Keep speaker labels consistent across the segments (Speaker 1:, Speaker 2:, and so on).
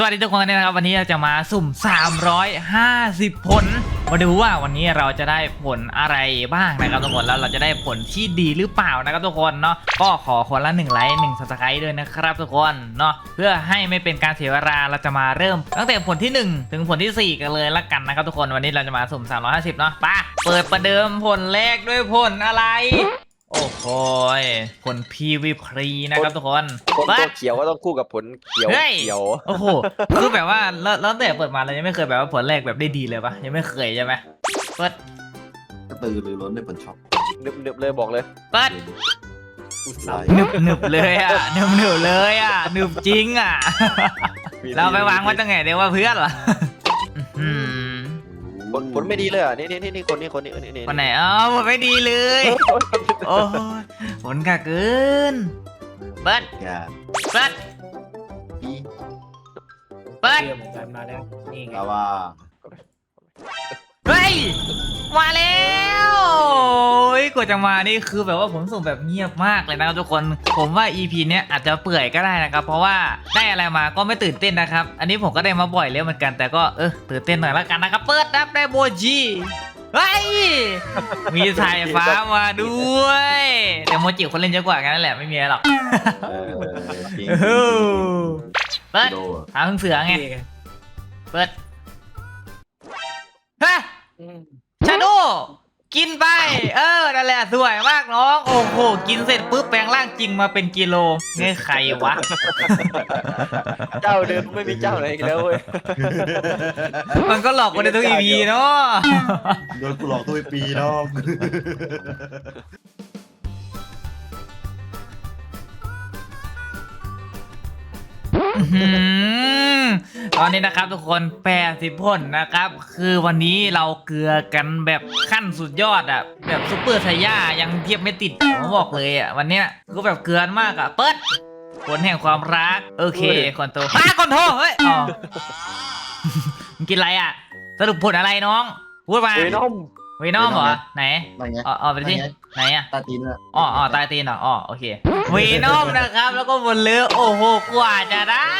Speaker 1: สวัสดีทุกคนนะครับ วันนี้เราจะมาสุ่ม 350 ผล มาดูว่าวันนี้เราจะได้ผลอะไรบ้างนะครับทุกคนแล้วเราจะได้ผลที่ดีหรือเปล่านะครับทุกคนเนาะก็ขอคนละ1ไลค์1 subscribe ด้วยนะครับทุกคนเนาะเพื่อให้ไม่เป็นการเสียเวลาเราจะมาเริ่มตั้งแต่ผลที่ 1 ถึงผลทีสี่4 กันเลยละกันนะครับทุกคนวันนี้เราจะมาสุ่ม 350 เนาะไปะเปิดประเดิมผลแรกด้วยผลอะไร โอ้โหยผล PVP นะครับทุกคน
Speaker 2: คน
Speaker 1: เปิ
Speaker 2: ตัว
Speaker 1: ด
Speaker 2: เขียวก็ต้องคู่กับผลเขียว
Speaker 1: เฮ้ย
Speaker 2: เขียว
Speaker 1: โอ้โหคือแบบว่าแล้วแล้วแต่เปิดมาเรายังไม่เคยแบบว่าผลแรกแบบได้ดีเลยปะยังไม่เคยใช่ไหมเปิด
Speaker 3: กระตือรือร้นในบนช็อป
Speaker 2: นึบนึบเลยบอกเลย
Speaker 1: เปิด
Speaker 3: ไลน์
Speaker 1: หนึบหนึบเลยอะหนึบหนึบเลยอะหนึบจริงอะ เราไปวางไว้ตรงไหนเดี๋ยวว่าเพื่อนเหรออื้อหือ
Speaker 2: ผลผลไม่ดีเลยอะนี่นี่นี่นี่คนนี้คนนี้นี่นี่
Speaker 1: คนไหนอ๋อผลไม่ดีเลย โอ้ยผลกะเกินเปิด
Speaker 3: งาน
Speaker 1: เปิด
Speaker 3: อี
Speaker 1: เปิด
Speaker 4: เชื่อเหมือนกันมาแล้วนี่ไง
Speaker 3: ลาว่า
Speaker 1: เฮ้ย มาแล้วโอ้ยกว่าจะมานี่คือแบบว่าผมส่งแบบเงียบมากเลยนะครับทุกคน ผมว่า EP เนี้ยอาจจะเปื่อยก็ได้นะครับ เพราะว่าได้อะไรมาก็ไม่ตื่นเต้นนะครับ อันนี้ผมก็ได้มาบ่อยแล้วเหมือนกันแต่ก็เออตื่นเต้นหน่อยละกันนะครับ เปิดดับได้โบจีเฮ้ย มีสายฟ้ามาด้วย แต่โมจิคนเล่นเยอะกว่ากันนั่นแหละไม่มีอะไรหรอก
Speaker 3: เออจริง
Speaker 1: เออเปิด
Speaker 3: โด
Speaker 1: หาเพิ่งเสือไง
Speaker 4: นี่ไง
Speaker 1: เปิดฮะ
Speaker 4: อืม
Speaker 1: ชาโดกินไป เออ นั่นแหละสวยมากน้อง โอ้โห กินเสร็จปุ๊บแปลงร่างจริงมาเป็นกิโลนี่ใครวะ
Speaker 2: เจ้าเดิมไม่มีเจ้าไหนอีกแล้วเว้ย
Speaker 1: มันก็หลอกคนในทุกอีพีเนาะ
Speaker 3: โดนกูหลอกตัวไปปีเนาะ
Speaker 1: อื้อ ตอนนี้นะครับทุกคน80ผลนะครับ คือวันนี้เราเกลือกันแบบขั้นสุดยอดอะแบบซุปเปอร์ไซย่ายังเทียบไม่ติดผมบอกเลยอะวันเนี้ยก็แบบเกลือนมากอะเปิดผลแห่งความรัก โอเคคอนโทฮ่าคอนโทเฮ้ยอ๋อมึงกินอะไรอะสรุปผลอะไรน้อง พูดมา
Speaker 2: เฮ้ยน้อง
Speaker 1: เวนอมเหรอ ไหน
Speaker 3: นั่นไง
Speaker 1: อ๋ออ๋อไปที่ไหนอะ
Speaker 3: ตาตีนอะ
Speaker 1: อ๋ออ๋อตายตีนเหรออ๋อโอเคเวนอมนะครับ แล้วก็บนเรือโอ้โหกว่าจะได้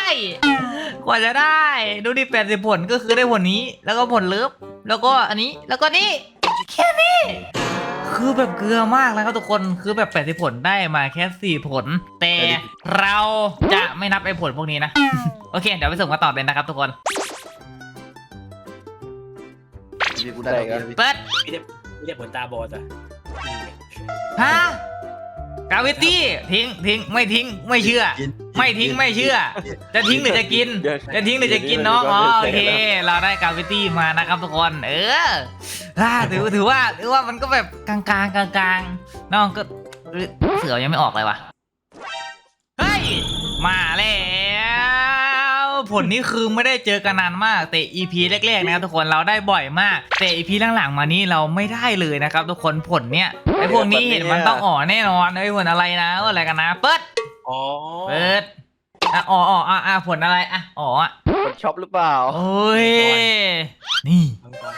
Speaker 1: กว่าจะได้ ดูดิแปดสิบผลก็คือได้ผลนี้ แล้วก็ผลเลิฟแล้วก็อันนี้แล้วก็นี่แค่นี้คือแบบเกลือมากแล้วครับทุกคนคือแบบแปดสิบผลได้มาแค่สี่ผล แต่เราจะไม่นับไอ้ผลพวกนี้นะ โอเค เดี๋ยวไปส่งกันต่อเลยนะครับทุกคน
Speaker 3: พี่กูได้ดอกเบี้ยพี่
Speaker 1: เปิด
Speaker 4: ไม่ได้ไม่ได้ผลตาบอดอะนี่ไง
Speaker 1: ฮะกาวิตี้ทิ้งทิ้งไม่ทิ้งไม่เชื่อ
Speaker 3: กิน
Speaker 1: ไม่ทิ้งไม่เชื่อ จะทิ้งหรือจะกิน จะทิ้งหรือจะกินน้องอ๋อโอเค เราได้กาวิตี้มานะครับทุกคน เอออ่าถือถือว่าถือว่ามันก็แบบกลางกลางกลางกลางๆน้องก็เอ้ยเสือยังไม่ออกเลยวะเฮ้ยมาแล้ว ผลนี้คือไม่ได้เจอกันนานมากแต่ EP แรกๆนะครับทุกคนเราได้บ่อยมากแต่ EP หลังๆมานี้เราไม่ได้เลยนะครับทุกคนผลเนี้ยไอพวกนี้เห็นมันต้องอ๋อแน่นอนไอผลอะไรนะว่าอะไรกันนะเปิด
Speaker 4: อ๋อ
Speaker 1: เปิดอะอ๋ออ๋ออะอะผลอะไรอะอ๋ออะ
Speaker 2: ผลช็อปหรือเปล่า
Speaker 1: โอ้ยนี่
Speaker 4: มังกร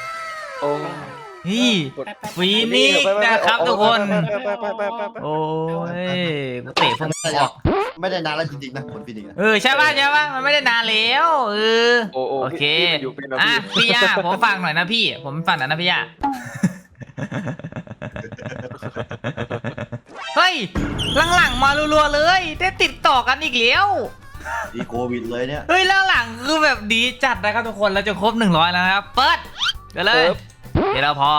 Speaker 2: โอ้
Speaker 1: นี่
Speaker 2: ผล
Speaker 1: ฟีนิกซ์นะครับทุกคน
Speaker 2: ไปไปไปไปไป
Speaker 1: โอ้ยกูเตะพวกมึงออก
Speaker 3: ไม่ได้นานแล้วจริงๆนะผลฟินิกส์นะ
Speaker 1: เออใช่ป่ะใช่ป่ะมันไม่ได้นานแล้วเออ
Speaker 2: โอ้โอ้
Speaker 1: โอเค
Speaker 2: พี่มันอยู่เป็น
Speaker 1: อะ
Speaker 2: พี่
Speaker 1: พี่ย่าผมฟังหน่อยนะพี่ ผมฟังหน่อยนะพี่ย่าเฮ้ยหลังๆมารัวๆเลย ได้ติดต่อกันอีกแล้ว
Speaker 3: ดีโควิดเลยเนี่ย
Speaker 1: เฮ้ยแล้วหลังคือแบบดีจัดนะครับทุกคนเราจะครบ 100 แล้วนะครับ เปิดเดี๋ยวเลยเดี๋ ยวเราพอ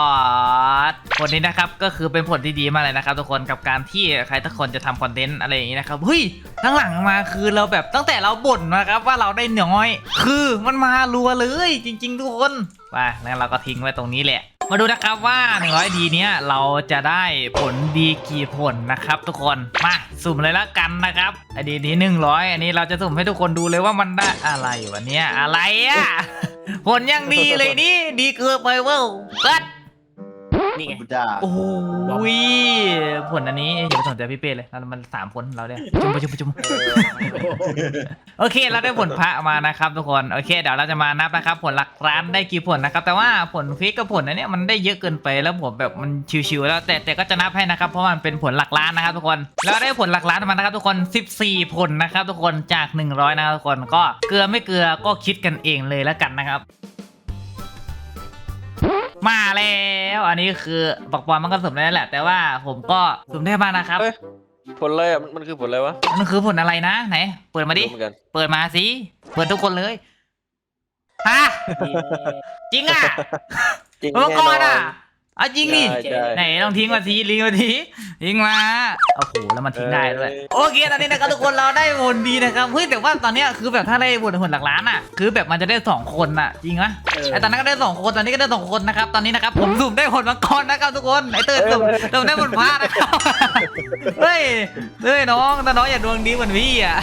Speaker 1: ดผลนี้นะครับก็คือเป็นผลที่ดีมากเลยนะครับทุกคนกับการที่ใครทุกคนจะทำคอนเทนต์อะไรอย่างนี้นะครับเฮ้ยทั้งหลังมาคือเราแบบตั้งแต่เราบ่นนะครับว่าเราได้น้อย คือมันมารัวเลยจริง ๆ ทุกคนไปแล้วเราก็ทิ้งไว้ตรงนี้แหละ มาดูนะครับว่า 100 ดีเนี้ยเราจะได้ผลดีกี่ผลนะครับ ทุกคน มาสุ่มเลยละกันนะครับไอดีนี้ 100 อันนี้เราจะสุ่มให้ทุกคนดูเลยว่ามันได้อะไรวะเนี่ยอะไรอะผลยังดีเลยนี่ดีเกินไปเว้ยเปิด
Speaker 4: นี่ไง
Speaker 3: พุทธเจ้า
Speaker 1: โอ้โหผลอันนี้อย่าไปสนใจพี่เป้เลยเรามันสามคนเราเนี่ยจุ่มไปจุ่มไปจุ่ม
Speaker 4: เออ
Speaker 1: โอเคเราได้ผลพระมานะครับทุกคนโอเค เดี๋ยวเราจะมานับนะครับ ผลหลักล้านได้กี่ผลนะครับ แต่ว่าผลฟิกกับผลอันเนี้ยมันได้เยอะเกินไปแล้วผมแบบมันชิวๆแล้วแต่แต่ก็จะนับให้นะครับ เพราะว่ามันเป็นผลหลักล้านนะครับ ทุกคนเราได้ผลหลักล้านมานะครับ ทุกคน 14 ผลนะครับ ทุกคนจาก 100 นะครับทุกคนก็เกลือไม่เกลือก็คิดกันเองเลยแล้วกันนะครับ มาแล้ว อันนี้คือปักปอนมันก็สุ่มได้แหละ แต่ว่าผมก็สุ่มได้มานะครับ
Speaker 2: เฮ้ยผลอะไรอะมันคือผลอะไรวะ
Speaker 1: มันคือผลอะไรนะไหน เปิดมาดิ
Speaker 2: รู้เหมือนกัน
Speaker 1: เปิดมาสิเปิดทุกคนเลยฮะจริงอะ
Speaker 2: จริง
Speaker 1: เมื่อ
Speaker 2: แน่
Speaker 1: ก่
Speaker 2: น
Speaker 1: อ
Speaker 2: อนน
Speaker 1: อะ เอาจริงดิ
Speaker 2: ใช่ใช่
Speaker 1: ไหนลองทิ้งมาทีลิงมาทีทิ้งมาโอ้โหแล้วมันทิ้งได้ด้วย
Speaker 2: เออ
Speaker 1: โอเคตอนนี้นะครับทุกคนเราได้ผลดีนะครับเฮ้ยแต่ว่าตอนเนี้ยคือแบบถ้าได้ผลผลหลักล้านอะคือแบบมันจะได้สองคนอะจริงไหม
Speaker 4: เออ
Speaker 1: ไอตอนนั้นก็ได้สองคนตอนนี้ก็ได้สองคนนะครับตอนนี้นะครับผมสุ่มได้ผลมังกรนะครับทุกคนไอเต้ยสุ่มสุ่มได้ผลพลาดนะครับเฮ้ยเฮ้ยน้องแต่น้องอย่าดวงดีเหมือนพี่อะ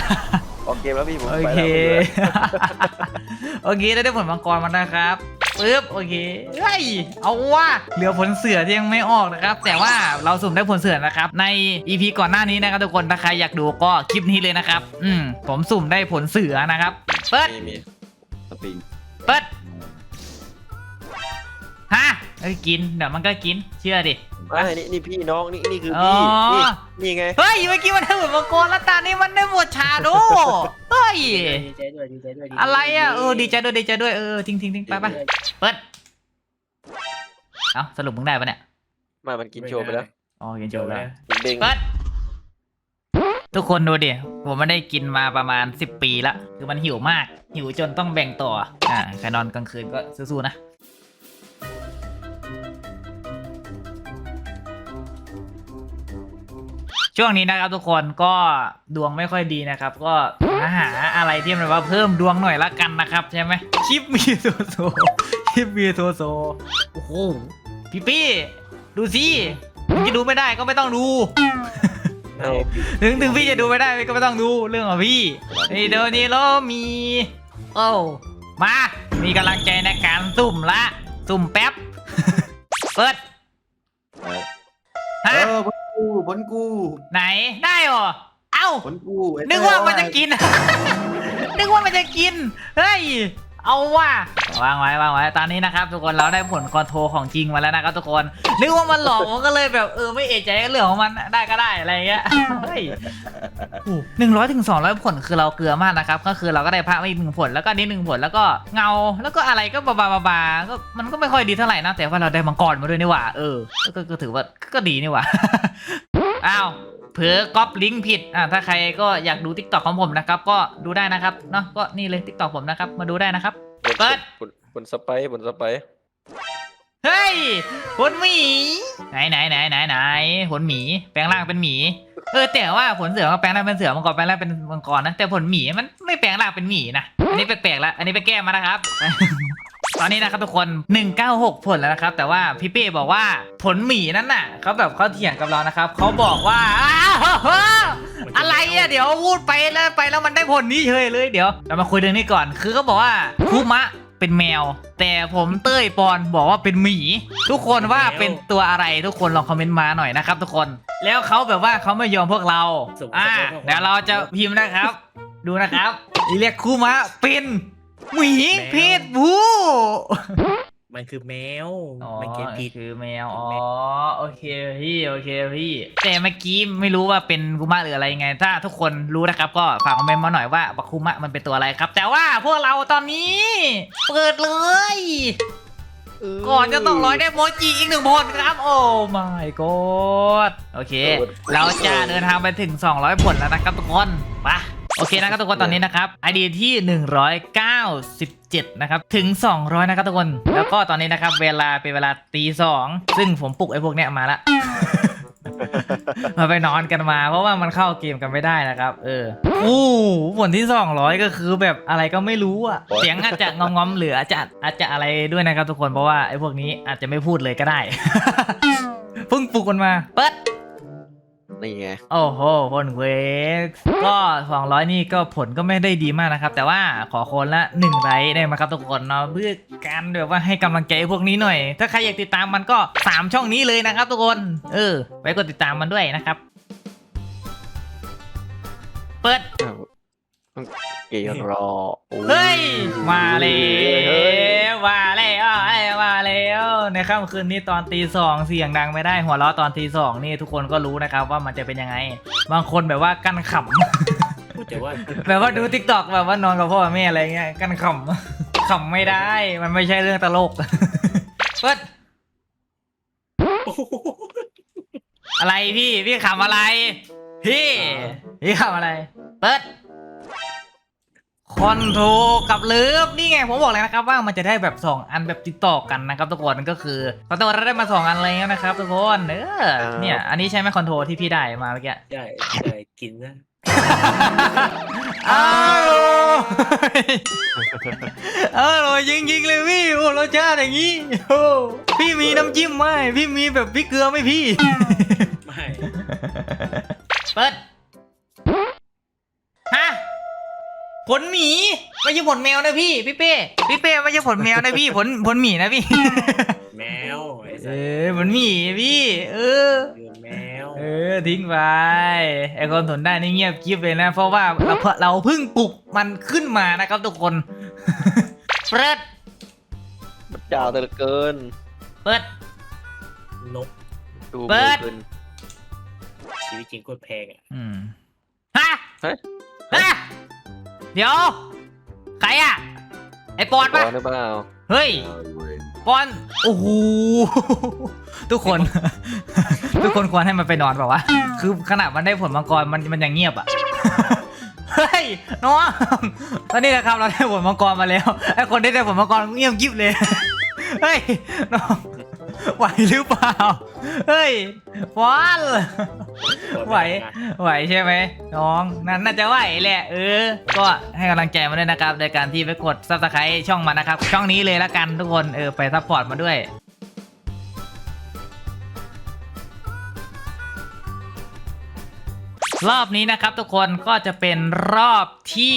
Speaker 2: ออกเกมแล้วพี่ผม
Speaker 1: โอ
Speaker 2: ไป
Speaker 1: เค
Speaker 2: แล้วผมเลย
Speaker 1: โอเคได้ได้ผลมังกรมานะครับปึ๊บโอเคเฮ้ยเอาว่าเหลือผลเสือที่ยังไม่ออกนะครับ แต่ว่าเราสุ่มได้ผลเสือนะครับ ใน EP ก่อนหน้านี้นะครับทุกคนถ้าใครอยากดูก็คลิปนี้เลยนะครับ อืมผมสุ่มได้ผลเสือนะครับเปิด
Speaker 2: มีมี
Speaker 3: สปริง
Speaker 1: เปิดฮะเอ้ยกินเดี๋ยวมันก็กินเชื่อดิ
Speaker 2: อะนี่นี่พี่น้องนี่นี่คือ
Speaker 1: อ๋อ
Speaker 2: พี่นี่นี่ไง
Speaker 1: เฮ้ยเมื่อกี้มันได้ผลมังกรแล้วตานี้มันได้หมดชาโดเฮ้ย
Speaker 4: ดีใจด้วยดีใจด้วยดีใจด้วย
Speaker 1: อะไรอะเออดีใจด้วยดีใจด้วยเออทิ้งทิ้งทิ้งไปไปเปิดเอ้าสรุปมึงได้ปะเนี่ย
Speaker 2: ไมามันกินโชว์ไปแล้ว
Speaker 1: อ๋อกินโจบแล้ว
Speaker 2: เด้ง
Speaker 1: เปิดทุกคนดูดิผมไม่ได้กินมาประมาณ 10 ปีละคือมันหิวมาก หิวจนต้องแบ่งต่ออ่าใครนอนกลางคืนก็สู้ๆนะ ช่วงนี้นะครับทุกคนก็ดวงไม่ค่อยดีนะครับ ก็หาอะไรที่มันว่าเพิ่มดวงหน่อยละกันนะครับ ใช่ไหมชิปมีโซโซชิปมีโซโซโอ้โหพี่ปี้ดูสิถึงจะดูไม่ได้ก็ไม่ต้องดู
Speaker 2: เอา
Speaker 1: ถึงถึงพี่จะดูไม่ได้ก็ไม่ต้องดูเรื่องของพี่นี่เดี๋ยวนี้เรามีโอ้มา มีกำลังใจในการสุ่มละ สุ่มแป๊บ เปิด
Speaker 3: เอ
Speaker 1: ฮะ
Speaker 3: อผล กูผลกู
Speaker 1: ไหนได้เหรอเอ้า
Speaker 3: ผลกูไอ้
Speaker 1: นึกว่ามันจะกิน นึกว่ามันจะกิน เฮ้ย เอาว่ะวางไว้วางไว้ตอนนี้นะครับ ทุกคนเราได้ผลคอนโทรของจริงมาแล้วนะครับทุกคนนึกว่ามันหลอกผมก็เลยแบบเออไม่เอะใจเรื่องของมันได้ก็ได้อะไรเงี้ยเฮ้ยหนึ่งร้อยถึงสองร้อยผลคือเราเกลือมากนะครับ ก็คือเราก็ได้พระมาอีกหนึ่งผลแล้วก็อันนี้หนึ่งผลแล้วก็เงา แล้วก็อะไรก็บาบาบาบาก็มันก็ไม่ค่อยดีเท่าไหร่นะแต่ว่าเราได้มังกรมาด้วยนี่หว่าเออก็ก็ถือว่าก็ดีนี่หว่าอ้าว เผลอก๊อปลิงก์ผิดอ่าถ้าใครก็อยากดู t ิ k t o k ของผมนะครับ ก็ดูได้นะครับเนาะก็นี่เลย t ิ k t o k ผมนะครับ มาดูได้นะครับ เปิด
Speaker 2: ผลผลสไปร์ผลสไปร์
Speaker 1: เฮ้ยผลหมีไหนไหนไหนไหนไหนผลหมีแปลงร่างเป็นหมี เออแต่ว่าผลเสือมาแปลงร่างเป็นเสือมังกรแปลงร่างเป็นมังกรนะแต่ผลหมีมันไม่แปลงร่างเป็นหมีนะอันนี้แปลกๆแล้วอันนี้ไปแก้มานะครับ ตอนนี้นะครับทุกคน 196 ผลแล้วนะครับ แต่ว่าพี่เป้บอกว่าผลหมีนั่นน่ะเขาแบบเขาเถียงกับเรานะครับเขาบอกว่าอ้าวอะไรอะเดี๋ยวพูดไปแล้วไปแล้วมันได้ผลนี้เฉยเลยเดี๋ยวเรามาคุยเรื่องนี้ก่อน คือเขาบอกว่าคุมะเป็นแมว แต่ผมเต้ยปอนบอกว่าเป็นหมี ทุกคนว่าเป็นตัวอะไรทุกคนลองคอมเมนต์มาหน่อยนะครับ ทุกคนแล้วเขาแบบว่าเขาไม่ยอมพวกเราอ่าเดี๋ยวเราจะพิมพ์นะครับ ดูนะครับเรียกคุมะเป็น หมีเพศผู้
Speaker 4: มันคือแมว
Speaker 1: อ๋อ
Speaker 4: มันเขียนผิด
Speaker 1: คือแมว อ๋อ โอเคพี่ โอเคพี่ แต่เมื่อกี้ไม่รู้ว่าเป็นคุมะหรืออะไรไง ถ้าทุกคนรู้นะครับ ก็ฝากคอมเมนต์มาหน่อยว่าบักคุมะมันเป็นตัวอะไรครับ แต่ว่าพวกเราตอนนี้ เปิดเลย ก่อนจะต้องร้อยได้โมจิอีกหนึ่งผลครับ โอ้ my god โอเค เราจะเดินทางไปถึง 200ผลแล้วนะครับทุกคนไปะ โอเคนะครับทุกคนตอนนี้นะครับไอดีที่ 197 นะครับถึง 200 นะครับทุกคน แล้วก็ตอนนี้นะครับ เวลาเป็นเวลาตีสองซึ่งผมปลุกไอ้พวกเนี้ยมาละ มาไปนอนกันมา เพราะว่ามันเข้าเกมกันไม่ได้นะครับ เอออู้ผลที่ 200 ก็คือแบบอะไรก็ไม่รู้อะเสียงอาจจะงอมๆหรืออาจจะอาจจะอะไรด้วยนะครับทุกคนเพราะว่าไอ้พวกนี้อาจจะไม่พูดเลยก็ได้เพิ่งปลุกมันมาเปิด
Speaker 2: นี่ไง
Speaker 1: โอ้โหผลเวกก็ 200 นี่ก็ผลก็ไม่ได้ดีมากนะครับ แต่ว่าขอคนละ1ไลค์ได้ไหมครับทุกคนเนาะเพื่อการแบบว่าให้กำลังใจพวกนี้หน่อย ถ้าใครอยากติดตามมันก็ 3 ช่องนี้เลยนะครับทุกคน เออ ไปกดติดตามมันด้วยนะครับ เปิด
Speaker 2: เกยรอโอ้
Speaker 1: เฮ้ย มาแล้วมาแล้วเอ้ยมาแล้ว ในค่ำคืนนี้ตอนตีสองเสียงดังไม่ได้หัวเราะตอนตีสองนี่ทุกคนก็รู้นะครับว่ามันจะเป็นยังไง บางคนแบบว่ากั้นขำ
Speaker 4: พูดแต่ว่า
Speaker 1: แบบว่าดูทิกตอกแบบว่านอนกับพ่อกับแม่อะไรเงี้ยกั้นขำขำไม่ได้มันไม่ใช่เรื่องตลก เปิดอะไรพี่พี่ขำอะไร พี่พี่ขำอะไร เปิด คอนโทรกับเลิฟนี่ไงผมบอกเลยนะครับว่ามันจะได้แบบ 2 อันแบบติดต่อกันนะครับทุกคนก็คือคอนโทรเราได้มา 2 อันเลยนะครับทุกคนเออเนี่ยอันนี้ใช่ไหมคอนโทรที่พี่ได้มาเมื่อกี้
Speaker 4: ใช่ใช่กินนะ
Speaker 1: อ้าวเอออร่อยจริงๆเลยพี่โอ้รสชาติอย่างนี้โอ้พี่มีน้ำจิ้มไหมพี่มีแบบพริกเกลือไหมพี่
Speaker 4: ไม่
Speaker 1: เปิดฮะ ผลหมีไม่ใช่ผลแมวนะพี่พี่เป้พี่เป้ไม่ใช่ผลแมวนะพี่ผลผลหมีนะพี่
Speaker 4: แมวไอ้
Speaker 1: เอ
Speaker 4: สัส
Speaker 1: อผลหมีพี่ เออ
Speaker 4: คือแมว
Speaker 1: เออทิ้งไปไอคนทนได้นี่เงียบกริบเลยนะ เพราะว่าเราเพิ่งเราเพิ่งปลุกมันขึ้นมานะครับทุกคน เปิด
Speaker 2: มันจ้าเหลือเกิน
Speaker 1: เปิด
Speaker 4: นก
Speaker 2: ดู
Speaker 1: เปิด
Speaker 2: มือขึ้น
Speaker 4: ชีวิตจริงโคตรแพงอะ
Speaker 1: อืมฮะ
Speaker 2: เฮ้ย
Speaker 1: ฮะ เดี๋ยว ใครอะไอปอน
Speaker 2: บอ
Speaker 1: ปะ
Speaker 2: ลหรือเปล่า
Speaker 1: เฮ้ย ปอน โอ้โห ทุกคน ทุกคนควรให้มันไปนอนเปล่าวะ คือขนาดมันได้ผลมังกรมันมันยังเงียบอะเฮ้ย น้องตอนนี้นะครับเราได้ผลมังกรมาแล้ว ไอคนที่ได้ผลมังกรเงียบกิบเลย เฮ้ย น้อง ไหวหรือเปล่า เฮ้ยฟอน ไหว ไหวใช่ไหมน้องนั่นน่าจะไหวแหละเออ ก็ให้กำลังใจมาด้วยนะครับ ในการที่ไปกดซับสไครต์ช่องมันนะครับ ช่องนี้เลยละกันทุกคนเออไปซัพพอร์ตมาด้วย รอบนี้นะครับทุกคนก็จะเป็นรอบที่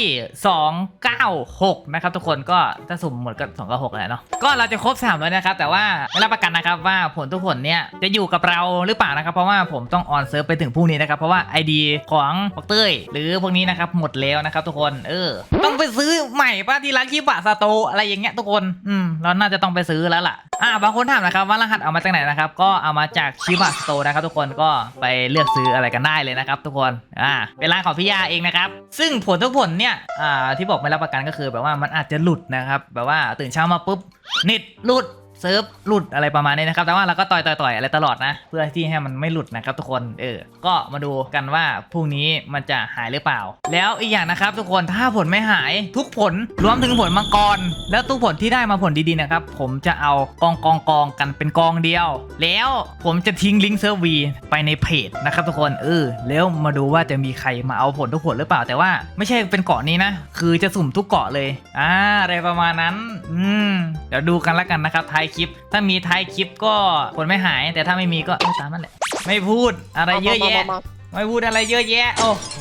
Speaker 1: 296 นะครับทุกคนก็ถ้าสุ่มหมดก็296แหละเนาะก็เราจะครบ3แล้วนะครับแต่ว่าไม่รับประกันนะครับว่าผลทุกผลเนี่ยจะอยู่กับเราหรือเปล่านะครับเพราะว่าผมต้องออนเซิร์ฟไปถึงพรุ่งนี้นะครับเพราะว่า ID ของบล็อกเต้ยหรือพวกนี้นะครับหมดแล้วนะครับทุกคนเออ ต้องไปซื้อใหม่ป้าที่ร้านคิบะสโตอะไรอย่างเงี้ยทุกคนอืมเราน่าจะต้องไปซื้อแล้วล่ะ อ่าบางคนถามนะครับว่ารหัสเอามาจากไหนนะครับ ก็เอามาจากชิบะสโตนะครับทุกคนก็ไปเลือกซื้ออะไรกันได้เลยนะครับ ทุกคนอ่าเป็นร้านของพี่ยาเองนะครับ ซึ่งผลทุกผลเนี่ยอ่าที่บอกไม่รับประกันก็คือแบบว่ามันอาจจะหลุดนะครับ แบบว่าตื่นเช้ามาปุ๊บเน็ตหลุด เซิร์ฟหลุดอะไรประมาณนี้นะครับ แต่ว่าเราก็ต่อยต่อยอะไรตลอดนะ เพื่อที่ให้มันไม่หลุดนะครับทุกคน เออ ก็มาดูกันว่าพรุ่งนี้มันจะหายหรือเปล่า แล้วอีกอย่างนะครับทุกคน ถ้าผลไม่หายทุกผลรวมถึงผลมังกร แล้วทุกผลที่ได้มาผลดีๆนะครับ ผมจะเอากองกองกองกันเป็นกองเดียว แล้วผมจะทิ้งลิงก์เซิร์ฟวีไปในเพจนะครับทุกคน เออ แล้วมาดูว่าจะมีใครมาเอาผลทุกผลหรือเปล่า แต่ว่าไม่ใช่เป็นเกาะนี้นะ คือจะสุ่มทุกเกาะเลย อ่า อะไรประมาณนั้น อืม เดี๋ยวดูกันล้วกันนะครับท้ายคลิป ถ้ามีท้ายคลิปก็ผลไม่หาย แต่ถ้าไม่มีก็เอาตามนั่นแหละไม่พูดอะไรเยอะแยะ
Speaker 2: มามามา
Speaker 1: ไม่พูดอะไรเยอะแยะ โอ้โห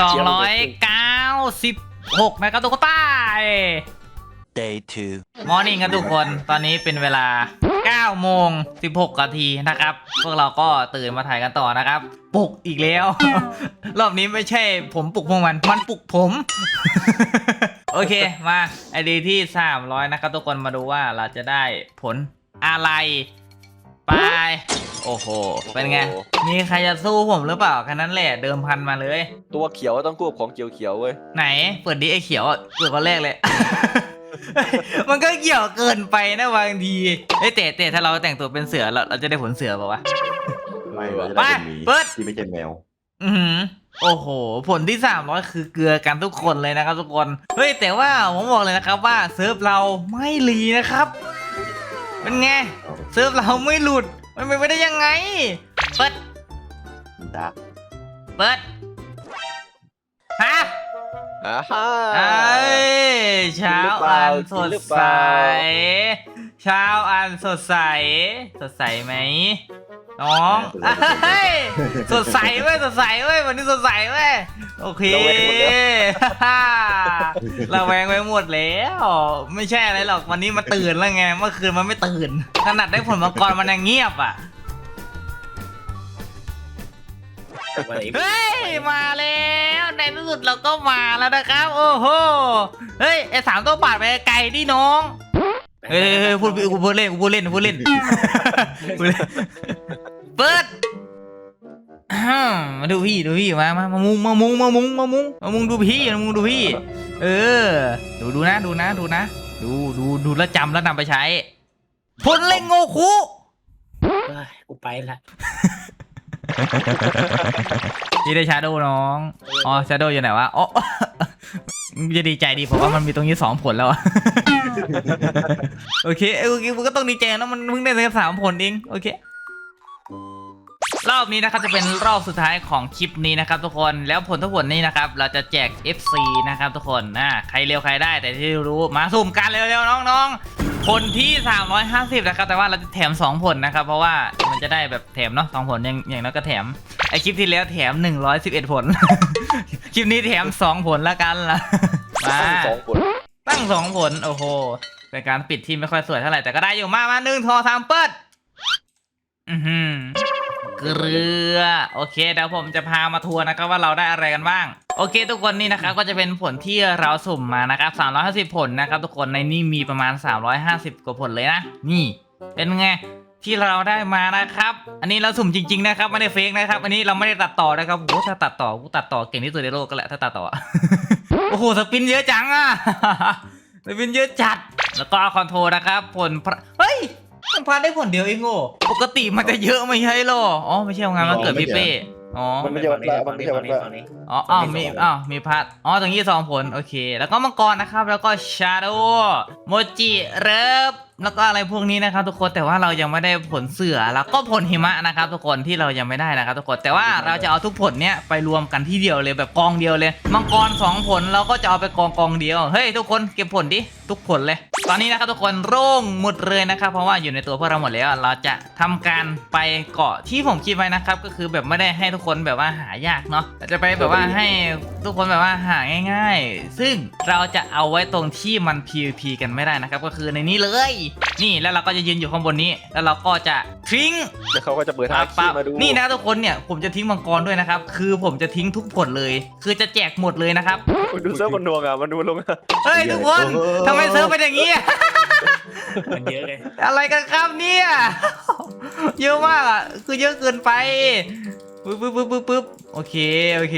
Speaker 1: สองร้อยเก้าสิบหกนะครับทุกคนไป้าย
Speaker 5: Day 2.
Speaker 1: มอร์นิ่งครับทุกคนตอนนี้เป็นเวลา 9 โมง 16 นาทีนะครับ พวกเราก็ตื่นมาถ่ายกันต่อนะครับ ปลุกอีกแล้ว รอบนี้ไม่ใช่ผมปลุกพวกมัน มันปลุกผม โอเคมาไอดีที่ 300 นะครับทุกคนมาดูว่าเราจะได้ผลอะไร ไป โอ้โห เป็นไง มีใครจะสู้ผมหรือเปล่าแค่นั้นแหละเดิมพันมาเลย
Speaker 2: ตัวเขียวต้องควบของเขียวเขียวๆเว้ย
Speaker 1: ไหนเปิดดิไอเขียวอะเปิดคนแรกเลย มันก็เกี่ยวเกินไปนะบางทีเอ้ยแต่แต่ถ้าเราแต่งตัวเป็นเสือเราเราจะได้ผลเสือเปล่าวะ
Speaker 3: ไม่เราจะ
Speaker 1: ไป
Speaker 3: ได้เป็นหมี
Speaker 1: เปิด
Speaker 3: ที่ไม่ใช่แมว
Speaker 1: อือหือโอ้โห ผลที่ 300 คือเกลือกันทุกคนเลยนะครับทุกคน เฮ้ย แต่ว่าผมบอกเลยนะครับว่าเซิร์ฟเราไม่รีนะครับ เป็นไง เซิร์ฟเราไม่หลุด มันเป็นไปได้ยังไง เปิด
Speaker 3: ดัก
Speaker 1: เปิด ฮะ
Speaker 2: อ่าฮ่า
Speaker 1: ไอ้เช้าอันสด
Speaker 2: หรือเป
Speaker 1: ใส
Speaker 2: ล่า
Speaker 1: เช้าอันสดใส สดใสไหม น้องเฮ้ยสดใสเว้ยสดใสเว้ยวันนี้สดใสเว้ยโอเคระแวงไปหมดแล้ว ไม่ใช่อะไรหรอกวันนี้มาตื่นแล้วไงเมื่อคืนมันไม่ตื่นขนาดได้ผลมังกรมันยังเงียบอะ
Speaker 4: วันนี้
Speaker 1: เฮ้ยมาแล้วในที่สุดเราก็มาแล้วนะครับ โอ้โหเฮ้ยไอสามตัวปาดไปไกลดิน้องเฮ้ยเฮ้ยพูดกูพูดเล่นกูพูดเล่นกูพูดเล่นพูด เล่นเปิดอ้าวมาดูพี่ดูพี่มามามามุงมามุงมามุงมามุงมามุงดูพี่มามุงดูพี่ เออ ดูดูนะดูนะดูนะ ดูดูดูแล้วจำแล้วนำไปใช้พลเล่งโงคุ
Speaker 4: เอ้ยกูไปละ
Speaker 1: พี่ได้ชาโดน้อง อ๋อชาโดอยู่ไหนวะอ๋อจะดีใจดีเพราะว่ามันมีตรงนี้สองผลแล้วอะ โอเคเอ้ยโอเคมันก็ต้องดีใจนะมันเพิ่งได้แค่สามผลเอง โอเค รอบนี้นะครับจะเป็นรอบสุดท้ายของคลิปนี้นะครับทุกคนแล้วผลทั้งหมดนี้นะครับเราจะแจก FC นะครับทุกคนนะใครเร็วใครได้แต่ที่รู้มาสุ่มกันเร็วๆน้องๆผลที่ 350 นะครับ แต่ว่าเราจะแถม 2 ผลนะครับ เพราะว่ามันจะได้แบบแถมเนาะสองผลอย่างอย่างน้อยก็แถมไอคลิปที่แล้วแถม 111 ผล คลิปนี้แถม 2 ผลละกันล่ะมา
Speaker 2: ตั้งสองคน
Speaker 1: ตั้งสองผลโอ้โหเป็นการปิดที่ไม่ค่อยสวยเท่าไหร่แต่ก็ได้อยู่มามาหนึ่งทอสามเปิดอือหือ เกลือ โอเคเดี๋ยวผมจะพามาทัวร์นะครับว่าเราได้อะไรกันบ้าง โอเค ทุกคนนี่นะครับก็จะเป็นผลที่เราสุ่มมานะครับ 350 ผลนะครับ ทุกคนในนี้มีประมาณ 350 กว่าผลเลยนะ นี่เป็นไงที่เราได้มานะครับ อันนี้เราสุ่มจริง ๆ นะครับไม่ได้เฟกนะครับ อันนี้เราไม่ได้ตัดต่อนะครับโอ้ถ้าตัดต่อกูตัดต่อเก่งที่สุดในโลกก็แหละถ้าตัดต่อ โอ้โหสปินเยอะจังอะสปินเยอะจัด แล้วก็คอนโทรนะครับ ผล มันพลาดได้ผลเดียวเองโง่ปกติมันจะเยอะไม่ใช่หรอ อ๋อ ไม่ใช่งานมันเกิดพี่เป้ อ๋อ
Speaker 2: มันไม่ใช่วันละมันไม่ใช่วันละ
Speaker 1: อ๋ออ้าวมีอ้าวมีพัด อ๋อ ตรงนี้สองผล โอเค แล้วก็มังกรนะครับ แล้วก็ชาโดโมจิ เริฟแล้วก็อะไรพวกนี้นะครับทุกคนแต่ว่าเรายังไม่ได้ผลเสือแล้วก็ผลหิมะนะครับทุกคนที่เรายังไม่ได้นะครับทุกคนแต่ว่าเราจะเอาทุกผลเนี้ยไปรวมกันที่เดียวเลยแบบกองเดียวเลย มังกรสองผลเราก็จะเอาไปกองกองเดียวเฮ้ยทุกคนเก็บผลดิทุกผลเลย ตอนนี้นะครับทุกคนโร่งหมดเลยนะครับเพราะว่าอยู่ในตัวพวกเราหมดแล้ว เราจะทำการไปเกาะที่ผมคิดไว้นะครับก็คือแบบไม่ได้ให้ทุกคนแบบว่าหายากเนาะจะไปแบบว่าให้ทุกคนแบบว่าหาง่าย ๆ ซึ่งเราจะเอาไว้ตรงที่มัน PVP กันไม่ได้นะครับก็คือในนี้เลยนี่แล้วเราก็จะยืนอยู่ข้างบนนี้ แล้วเราก็จะทิ้ง
Speaker 2: แล้วเขาก็จะเปิดทาง
Speaker 1: ปั๊
Speaker 2: ขี้
Speaker 1: บ
Speaker 2: มาดู
Speaker 1: นี่นะทุกคนเนี่ยผมจะทิ้งมังกรด้วยนะครับ คือผมจะทิ้งทุกผลเลย คือจะแจกหมดเลยนะครับ
Speaker 2: คุณดูเสื้อบนนวงอะมันดูลงอะ
Speaker 1: เฮ้ยทุกคนทำไมเซิร์ฟเป็นอย่างนี้อะ
Speaker 4: มันเยอะไง
Speaker 1: อะไรกันครับเนี่ยเยอะมากอะคือเยอะเกินไปปึ๊บปึ๊บปึ๊บปึ๊บปึ๊บโอเคโอเค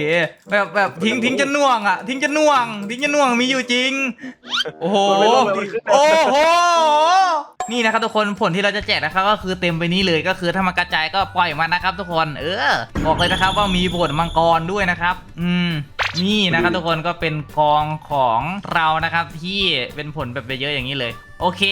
Speaker 1: แบบแบบทิ้งทิ้งจะน่วงอะทิ้งจะน่วง ทิ้งจะน่วงมีอยู่จริง โอ้โหโอ้โห นี่นะครับทุกคนผลที่เราจะแจกนะครับก็คือเต็มไปนี้เลยก็คือถ้ามันกระจายก็ปล่อยมันนะครับ ทุกคนเออบอกเลยนะครับว่ามีผลมังกรด้วยนะครับ อืมนี่นะครับทุกคนก็เป็นกองของเรานะครับที่เป็นผลแบบไปเยอะอย่างนี้เลย โอเค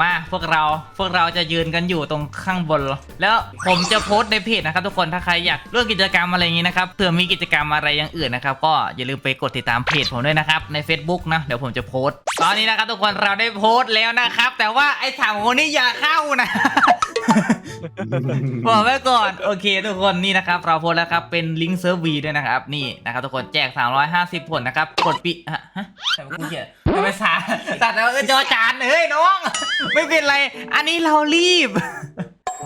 Speaker 1: มาพวกเราพวกเราจะยืนกันอยู่ตรงข้างบน แล้วผมจะโพสต์ในเพจนะครับทุกคนถ้าใครอยากร่วมกิจกรรมอะไรอย่างนี้นะครับเผื่อมีกิจกรรมอะไรอย่างอื่นนะครับก็อย่าลืมไปกดติดตามเพจผมด้วยนะครับใน Facebook นะเดี๋ยวผมจะโพสต์ ตอนนี้นะครับทุกคนเราได้โพสต์แล้วนะครับ แต่ว่าไอ้สามคนนี้อย่าเข้านะบอกไว้ก่อนโอเคทุกคนนี่นะครับเราโพสแล้วครับเป็นลิงก์เซิร์ฟวีด้วยนะครับนี่นะครับทุกคนแจก 350 ผลนะครับกดปิฮะฮะแต่กูเขียน ทำไมสาตัดแล้วจอจานเฮ้ยน้อง ไม่เป็นไร อันนี้เรารีบ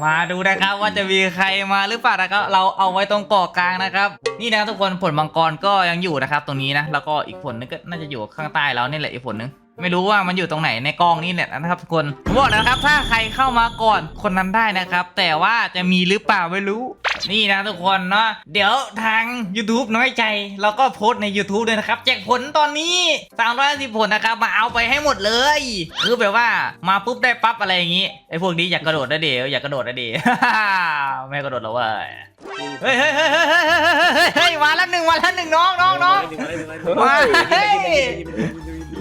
Speaker 1: มาดูนะครับว่าจะมีใครมาหรือเปล่านะครับเราเอาไว้ตรงเกาะกลางนะครับ นี่นะทุกคนผลมังกรก็ยังอยู่นะครับ ตรงนี้นะแล้วก็อีกผลนึงก็น่าจะอยู่ข้างใต้เรานี่แหละอีกผลนึงไม่รู้ว่ามันอยู่ตรงไหนในกองนี่แหละนะครับทุกคนผมบอกแล้วนะครับถ้าใครเข้ามาก่อนคนนั้นได้นะครับ แต่ว่าจะมีหรือเปล่าไม่รู้ นี่นะทุกคนเนาะเดี๋ยวทาง YouTube น้อยใจเราก็โพสต์ใน YouTube ด้วยนะครับ แจกผลตอนนี้310ผลนะครับ มาเอาไปให้หมดเลย คือแบบว่ามาปุ๊บได้ปั๊บอะไรอย่างงี้ไอ้พวกนี้อยากกระโดดได้เดี๋ยวอยากกระโดดได้เดี๋ยวไม่กระโดดหรอกเว้ยเฮ้ยเฮ้ยเฮ้ยเฮ้ยเฮ้ยเฮ้ยเฮ้ยมาแล้วหนึ่งมาแล้วหนึ่งน้องน้องน้องมาเฮ้ย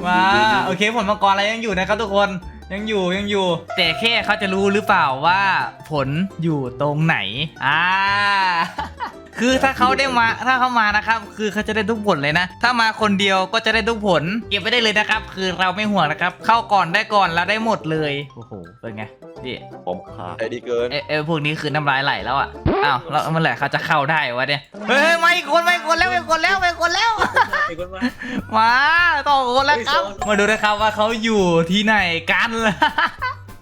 Speaker 1: มาโอเคผลมังกรอะไรยังอยู่นะครับทุกคน ยังอยู่ยังอยู่ แต่แค่เขาจะรู้หรือเปล่าว่าผลอยู่ตรงไหน อ่า คือถ้าเขาได้มาถ้าเขามานะครับ คือเขาจะได้ทุกผลเลยนะ ถ้ามาคนเดียวก็จะได้ทุกผล เก็บไว้ได้เลยนะครับ คือเราไม่ห่วงนะครับ เข้าก่อนได้ก่อนแล้วได้หมดเลย โอ้โห เป็นไง ดิ
Speaker 3: ผมขา
Speaker 2: ใจดีเกิน
Speaker 1: เอ้ยเอ้ยพวกนี้คือน้ำลายไหลแล้วอะ อ้าวแล้วเมื่อไหร่เขาจะเข้าได้วะเนี่ย เฮ้ยไม่คนไม่คนแล้วไม่คนแล้วไม่คนแล้ว
Speaker 4: ไอ้คนว่า
Speaker 1: มาต้องคนแล้วครับ
Speaker 4: เฮ้ยโซน
Speaker 1: มาดูนะครับว่าเขาอยู่ที่ไหนกัน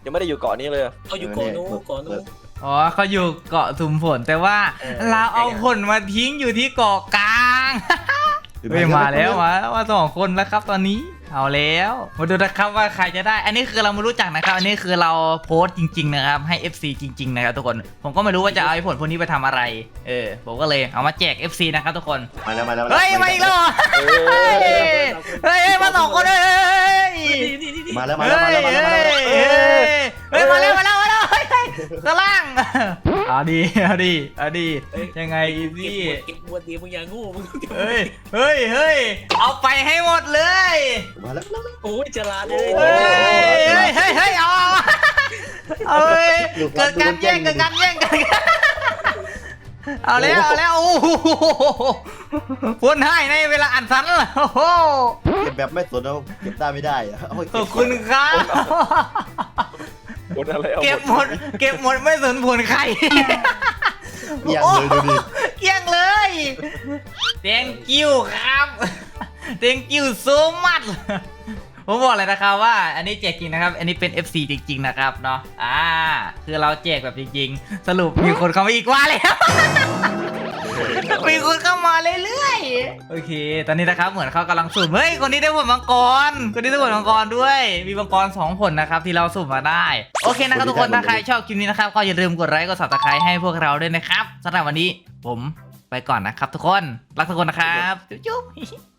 Speaker 2: ยังไม่ได้อยู่เกาะนี้เลย
Speaker 4: เอาอยู่ก่อนนู้นก่อนนู้น
Speaker 1: อ๋อเขาอยู่เกาะสุมฝนแต่ว่า
Speaker 4: เออ
Speaker 1: เราเอาผลมาทิ้งอยู่ที่เกาะกลาง เฮ้ยมาแล้วมามาสองคนแล้วครับตอนนี้ เอาแล้วมาดูนะครับว่าใครจะได้ อันนี้คือเราไม่รู้จักนะครับ อันนี้คือเราโพสต์จริง ๆ นะครับ ให้ FC จริง ๆ นะครับทุกคน ผมก็ไม่รู้ว่าจะเอาไอ้ผลพวกนี้ไปทำอะไร เออ ผมก็เลยเอามาแจก FC นะครับทุกคน
Speaker 3: มาแล้วมาแล้ว
Speaker 1: เฮ้ยมาอีกแล้วเหรอ
Speaker 2: เอ
Speaker 1: เฮ้ย
Speaker 2: อ
Speaker 1: เฮ้ยเฮ้ยมาสองคนเลยเฮ้ย
Speaker 4: นี่นี่นี่นี่
Speaker 3: มาแล้วมา
Speaker 1: เฮ้
Speaker 3: แล้ว
Speaker 1: ย
Speaker 3: มาแล้วมา
Speaker 1: เฮ้
Speaker 3: แล้ว
Speaker 1: ยเฮ้ยเฮ้ยมาแล้วมาแล้ว ข้างล่างเอาดีเอาดีเอาดียังไงอี
Speaker 4: เก็บ
Speaker 1: ซี่
Speaker 4: หมดเก็บหมดดีมึงอย่างงูมึงเก็บหมด
Speaker 1: เฮ้ยเฮ้ยเฮ้ยเอาไปให้หมดเลย
Speaker 3: มาแล้ว
Speaker 4: โอ้ยฉลาดเลย
Speaker 1: เฮ้ยเฮ้ยเฮ้ยเฮ้ยเอาเอาเอาเลยเกิดการแย่งเกิดการแย่งกันเอาแล้วเอาแล้วโอ้โหพูดให้ในเวลาอ่านสันล่ะโอ้โห
Speaker 3: เก็บแบบไม่สนเอาเก็บได้ไม่ได้อะเอา
Speaker 1: ขอบคุณครับ
Speaker 2: คนอะไรเอา
Speaker 1: เก็บหมดเก็บหมดไม่สนผลใคร
Speaker 3: ยังเลยดูดิ
Speaker 1: เกลี้ยงเลย thank you ครับ thank you so much ผมบอกเลยนะครับว่า อันนี้แจกจริงนะครับ อันนี้เป็น FC จริง ๆ นะครับเนาะ อ่า คือเราแจกแบบจริง ๆ สรุปมีคนเข้ามาอีกว่าเลย มีคนเข้ามาเรื่อยๆโอเค ตอนนี้นะครับเหมือนเขากำลังสุ่ม เฮ้ย คนนี้ได้ผลมังกร คนนี้ได้ผลมังกรด้วย มีมังกรสองผลนะครับที่เราสุ่มมาได้ โอเคนะครับทุกคน ถ้าใครชอบคลิปนี้นะครับก็อย่าลืมกดไลค์ กด subscribe ให้พวกเราด้วยนะครับสำหรับวันนี้ผมไปก่อนนะครับทุกคน รักทุกคนนะครับ จุ๊บๆ